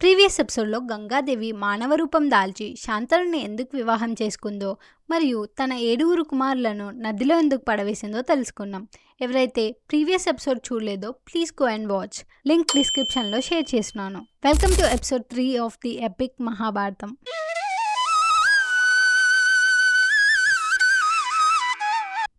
Previous ఎపిసోడ్లో గంగాదేవి మానవ రూపం దాల్చి శాంతనుని ఎందుకు వివాహం చేసుకుందో మరియు తన ఏడుగురు కుమారులను నదిలో ఎందుకు పడవేసిందో తెలుసుకున్నాం ఎవరైతే previous episode చూడలేదో please go and watch. Link డిస్క్రిప్షన్లో షేర్ చేస్తున్నాను. Welcome to episode three of the epic Mahabharatam.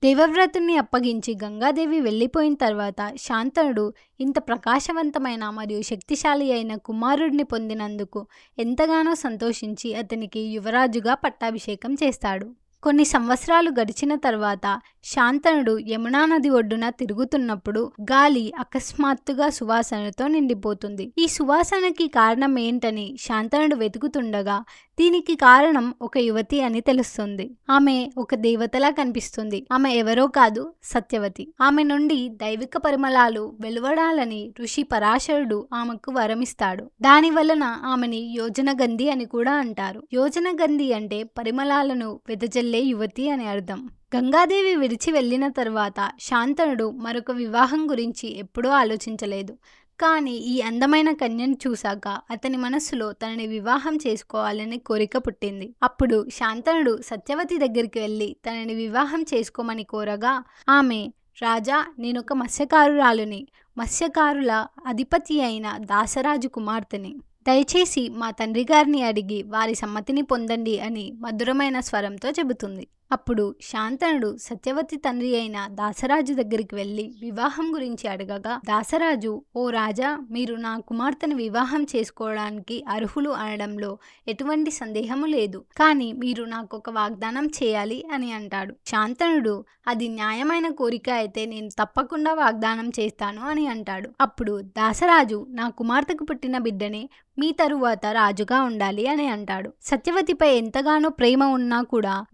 దేవవ్రతుని అప్పగించి గంగాదేవి వెళ్ళిపోయిన తర్వాత శాంతనుడు ఇంత ప్రకాశవంతమైన మరియు శక్తిశాలి అయిన కుమారుడిని పొందినందుకు ఎంతగానో సంతోషించి అతనికి యువరాజుగా పట్టాభిషేకం చేస్తాడు. కొన్ని సంవత్సరాలు గడిచిన తర్వాత శాంతనుడు యమునా నది ఒడ్డున తిరుగుతున్నప్పుడు గాలి అకస్మాత్తుగా సువాసనతో నిండిపోతుంది. ఈ సువాసనకి కారణం ఏంటని శాంతనుడు వెతుకుతుండగా దీనికి కారణం ఒక యువతి అని తెలుస్తుంది. ఆమె ఒక దేవతలా కనిపిస్తుంది. ఆమె ఎవరో కాదు సత్యవతి. ఆమె నుండి దైవిక పరిమళాలు వెలువడాలని ఋషి పరాశరుడు ఆమెకు వరమిస్తాడు. దాని వలన ఆమెని యోజనగంధి అని కూడా అంటారు. యోజనగంధి అంటే పరిమళాలను వెదజల్ యువతి అని అర్థం. గంగాదేవి విడిచి వెళ్ళిన తర్వాత శాంతనుడు మరొక వివాహం గురించి ఎప్పుడూ ఆలోచించలేదు. కానీ ఈ అందమైన కన్యను చూశాక అతని మనస్సులో తనని వివాహం చేసుకోవాలని కోరిక పుట్టింది. అప్పుడు శాంతనుడు సత్యవతి దగ్గరికి వెళ్ళి తనని వివాహం చేసుకోమని కోరగా ఆమె రాజా నేనొక మత్స్యకారురాలుని. మత్స్యకారుల అధిపతి అయిన దాసరాజు కుమార్తెని. దయచేసి మా తండ్రి గారిని అడిగి వారి సమ్మతిని పొందండి అని మధురమైన స్వరంతో చెబుతుంది. అప్పుడు శాంతనుడు సత్యవతి తండ్రి అయిన దాసరాజు దగ్గరికి వెళ్ళి వివాహం గురించి అడగగా దాసరాజు ఓ రాజా మీరు నా కుమార్తెను వివాహం చేసుకోవడానికి అర్హులు అనడంలో ఎటువంటి సందేహము లేదు. కానీ మీరు నాకు ఒక వాగ్దానం చేయాలి అని అంటాడు. శాంతనుడు అది న్యాయమైన కోరిక అయితే నేను తప్పకుండా వాగ్దానం చేస్తాను అని అంటాడు. అప్పుడు దాసరాజు నా కుమార్తెకు పుట్టిన బిడ్డనే మీ తరువాత రాజుగా ఉండాలి అని అంటాడు. సత్యవతిపై ఎంతగానో ప్రేమ ఉన్నా కూడా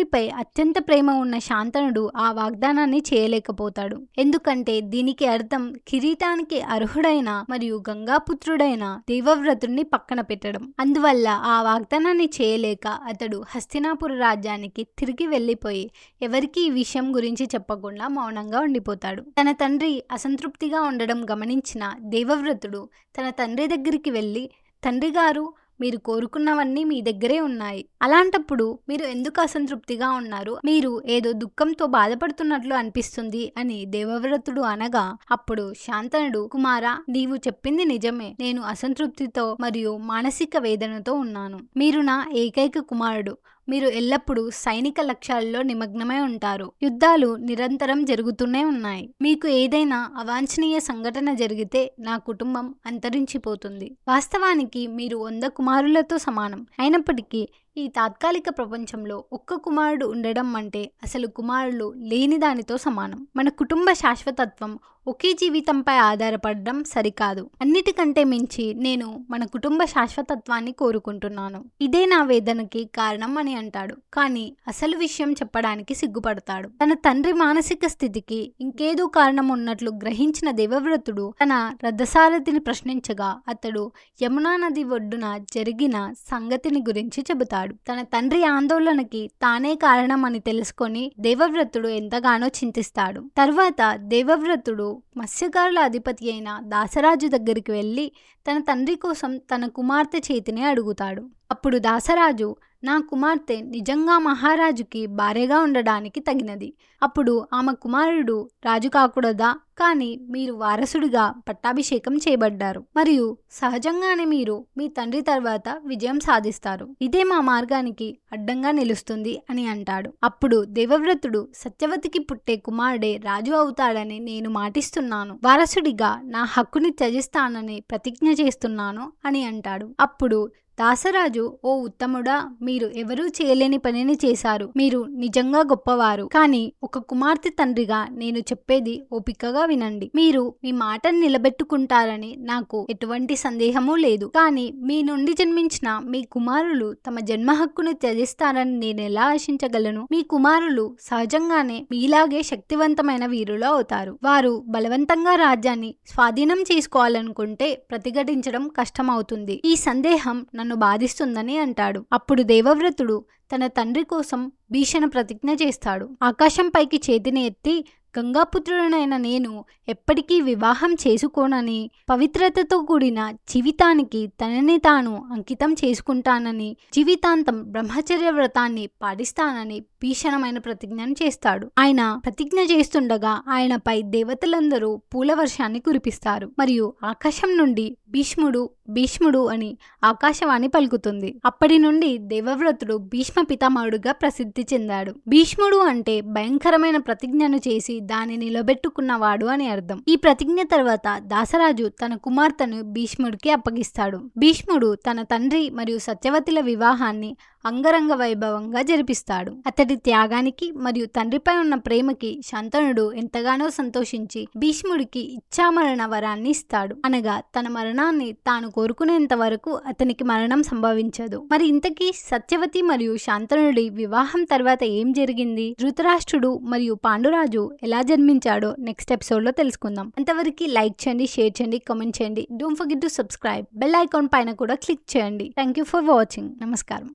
దేవవ్రతుడిపై అత్యంత ప్రేమ ఉన్న శాంతనుడు ఆ వాగ్దానాన్ని చేయలేకపోతాడు. ఎందుకంటే దీనికి అర్థం కిరీటానికి అర్హుడైన మరియు గంగాపుత్రుడైన దేవవ్రతుడిని పక్కన పెట్టడం. అందువల్ల ఆ వాగ్దానాన్ని చేయలేక అతడు హస్తినాపుర రాజ్యానికి తిరిగి వెళ్ళిపోయి ఎవరికీ ఈ విషయం గురించి చెప్పకుండా మౌనంగా ఉండిపోతాడు. తన తండ్రి అసంతృప్తిగా ఉండడం గమనించిన దేవవ్రతుడు తన తండ్రి దగ్గరికి వెళ్ళి తండ్రి గారు మీరు కోరుకున్నవన్నీ మీ దగ్గరే ఉన్నాయి. అలాంటప్పుడు మీరు ఎందుకు అసంతృప్తిగా ఉన్నారు? మీరు ఏదో దుఃఖంతో బాధపడుతున్నట్లు అనిపిస్తుంది అని దేవవ్రతుడు అనగా అప్పుడు శాంతనుడు కుమారా నీవు చెప్పింది నిజమే. నేను అసంతృప్తితో మరియు మానసిక వేదనతో ఉన్నాను. మీరు నా ఏకైక కుమారుడు. మీరు ఎల్లప్పుడూ సైనిక లక్ష్యాల్లో నిమగ్నమై ఉంటారు. యుద్ధాలు నిరంతరం జరుగుతూనే ఉన్నాయి. మీకు ఏదైనా అవాంఛనీయ సంఘటన జరిగితే నా కుటుంబం అంతరించిపోతుంది. వాస్తవానికి మీరు వంద కుమారులతో సమానం. అయినప్పటికీ ఈ తాత్కాలిక ప్రపంచంలో ఒక్క కుమారుడు ఉండడం అంటే అసలు కుమారులు లేని దానితో సమానం. మన కుటుంబ శాశ్వతత్వం ఒకే జీవితంపై ఆధారపడడం సరికాదు. అన్నిటికంటే మించి నేను మన కుటుంబ శాశ్వతత్వాన్ని కోరుకుంటున్నాను. ఇదే నా వేదనకి కారణం అని అంటాడు. కానీ అసలు విషయం చెప్పడానికి సిగ్గుపడతాడు. తన తండ్రి మానసిక స్థితికి ఇంకేదో కారణం ఉన్నట్లు గ్రహించిన దేవవ్రతుడు తన రథసారథిని ప్రశ్నించగా అతడు యమునా నది ఒడ్డున జరిగిన సంగతిని గురించి చెబుతాడు. తన తండ్రి ఆందోళనకి తానే కారణం అని తెలుసుకొని దేవవ్రతుడు ఎంతగానో చింతిస్తాడు. తర్వాత దేవవ్రతుడు మత్స్యకారుల అధిపతి అయిన దాసరాజు దగ్గరికి వెళ్ళి తన తండ్రి కోసం తన కుమార్తె చేతిని అడుగుతాడు. అప్పుడు దాసరాజు నా కుమార్తె నిజంగా మహారాజుకి భార్యగా ఉండడానికి తగినది. అప్పుడు ఆమె కుమారుడు రాజు కాకూడదా? కానీ మీరు వారసుడిగా పట్టాభిషేకం చేయబడ్డారు. మరియు సహజంగానే మీరు మీ తండ్రి తర్వాత విజయం సాధిస్తారు. ఇదే మా మార్గానికి అడ్డంగా నిలుస్తుంది అని అంటాడు. అప్పుడు దేవవ్రతుడు సత్యవతికి పుట్టే కుమారుడే రాజు అవుతాడని నేను మాటిస్తున్నాను. వారసుడిగా నా హక్కుని త్యజిస్తానని ప్రతిజ్ఞ చేస్తున్నాను అని అంటాడు. అప్పుడు దాసరాజు ఓ ఉత్తముడా మీరు ఎవరూ చేయలేని పనిని చేశారు. మీరు నిజంగా గొప్పవారు. కానీ ఒక కుమార్తె తండ్రిగా నేను చెప్పేది ఓపికగా వినండి. మీరు మీ మాటను నిలబెట్టుకుంటారని నాకు ఎటువంటి సందేహమూ లేదు. కానీ మీ నుండి జన్మించిన మీ కుమారులు తమ జన్మ హక్కును త్యజిస్తారని నేను ఎలా ఆశించగలను? మీ కుమారులు సహజంగానే మీలాగే శక్తివంతమైన వీరులు అవుతారు. వారు బలవంతంగా రాజ్యాన్ని స్వాధీనం చేసుకోవాలనుకుంటే ప్రతిఘటించడం కష్టమవుతుంది. ఈ సందేహం నన్ను నన్ను బాధిస్తుందని అంటాడు. అప్పుడు దేవవ్రతుడు తన తండ్రి కోసం భీషణ ప్రతిజ్ఞ చేస్తాడు. ఆకాశం పైకి చేతిని ఎత్తి గంగాపుత్రుడనైన నేను ఎప్పటికీ వివాహం చేసుకోనని పవిత్రతతో కూడిన జీవితానికి తనని తాను అంకితం చేసుకుంటానని జీవితాంతం బ్రహ్మచర్య వ్రతాన్ని పాటిస్తానని భీషణమైన ప్రతిజ్ఞను చేస్తాడు. ఆయన ప్రతిజ్ఞ చేస్తుండగా ఆయనపై దేవతలందరూ పూల వర్షాన్ని కురిపిస్తారు. మరియు ఆకాశం నుండి భీష్ముడు భీష్ముడు అని ఆకాశవాణి పలుకుతుంది. అప్పటి నుండి దేవవ్రతుడు భీష్మ పితామహుడుగా ప్రసిద్ధి చెందాడు. భీష్ముడు అంటే భయంకరమైన ప్రతిజ్ఞను చేసి దాన్ని నిలబెట్టుకున్నవాడు అని అర్థం. ఈ ప్రతిజ్ఞ తర్వాత దాసరాజు తన కుమార్తెను భీష్ముడికి అప్పగిస్తాడు. భీష్ముడు తన తండ్రి మరియు సత్యవతిల వివాహాన్ని అంగరంగ వైభవంగా జరిపిస్తాడు. అతడి త్యాగానికి మరియు తండ్రిపై ఉన్న ప్రేమకి శంతనుడు ఎంతగానో సంతోషించి భీష్ముడికి ఇచ్చామరణ వరాన్ని ఇస్తాడు. అనగా తన మరణాన్ని తాను కోరుకునేంత వరకు అతనికి మరణం సంభవించదు. మరి ఇంతకీ సత్యవతి మరియు శాంతనుడి వివాహం తర్వాత ఏం జరిగింది? ధృతరాష్ట్రుడు మరియు పాండురాజు ఎలా జన్మించాడో నెక్స్ట్ ఎపిసోడ్లో తెలుసుకుందాం. అంతవరకు లైక్ చేయండి షేర్ చేయండి కామెంట్ చేయండి. Don't forget to subscribe. Bell icon పైన కూడా క్లిక్ చేయండి. Thank you for watching. నమస్కారం.